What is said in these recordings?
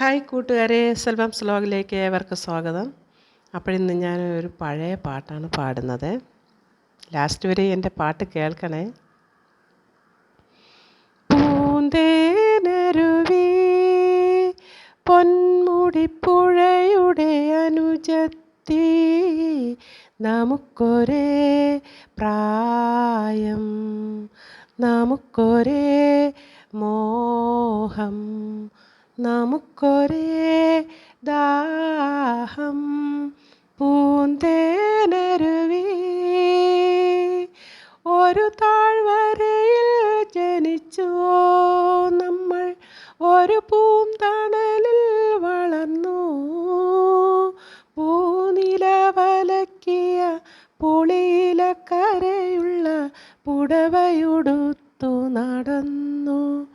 Hi കൂട്ടുകാരെ സെൽവം സ്ലോഗിലേക്ക് ഏവർക്കും സ്വാഗതം. അപ്പോഴിന്ന് ഞാൻ ഒരു പഴയ പാട്ടാണ് പാടുന്നത്. ലാസ്റ്റ് വരെ എന്റെ പാട്ട് കേൾക്കണേ. പൂന്തേനരുവി പൊന്മുടിപ്പുഴയുടെ അനുജത്തി നമുക്കൊരേ പ്രായം നമുക്കൊരേ മോഹം. നമുക്കൊരേ ദാഹം പൂന്തേനരുവി. ഒരു താഴ്വരയിൽ ജനിച്ചു നമ്മൾ ഒരു പൂന്തണലിൽ വളർന്നു. പൂനിലവലക്കിയ പുളിയിലക്കരയുള്ള പുടവയുടുത്തു നടന്നു.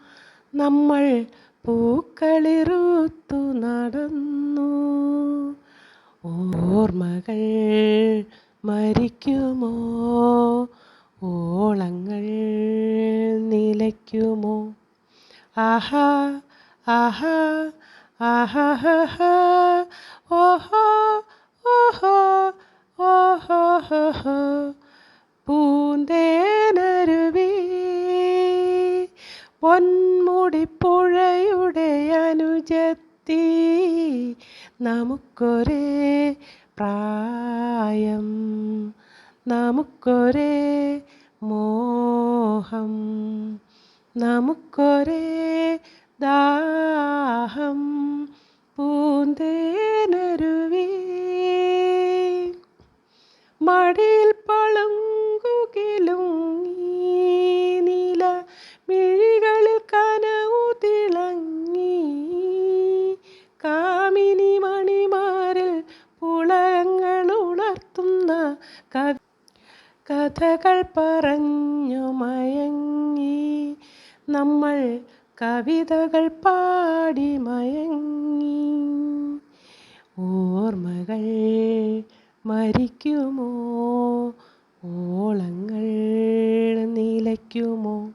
നമ്മൾ പൂക്കളിറുത്തു നടന്നു. ഓർമ്മകൾ മരിക്കുമോ? ഓളങ്ങൾ നിലയ്ക്കുമോ? ആഹാ ആഹാ ആഹ ഓഹോ ഓഹോ ഓഹോ ഹോ പൊന്മുടിപ്പുഴയുടെ അനുജത്തി നമുക്കൊരേ പ്രായം നമുക്കൊരേ മോഹം നമുക്കൊരേ ദാഹം പൂന്തേനരുവി. മടിയിൽ പളുങ്കുകിലും കഥകൾ പറഞ്ഞു മയങ്ങി. നമ്മൾ കവിതകൾ പാടി മയങ്ങി. ഓർമ്മകൾ മരിക്കുമോ? ഓളങ്ങൾ നിലയ്ക്കുമോ?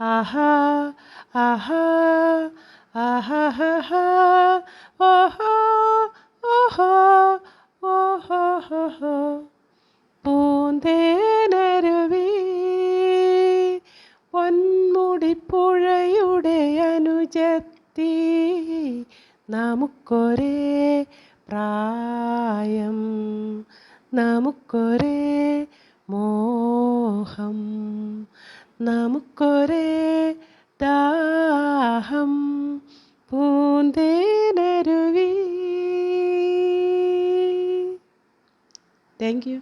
ആഹാ ആഹാ ആഹാ ഓഹോ ഓഹോ ഓഹോ അനുജത്തി നമുക്കൊരേ പ്രായം നമുക്കൊരേ മോഹം നമുക്കൊരേ ദാഹം പൂന്തേനരുവി. Thank you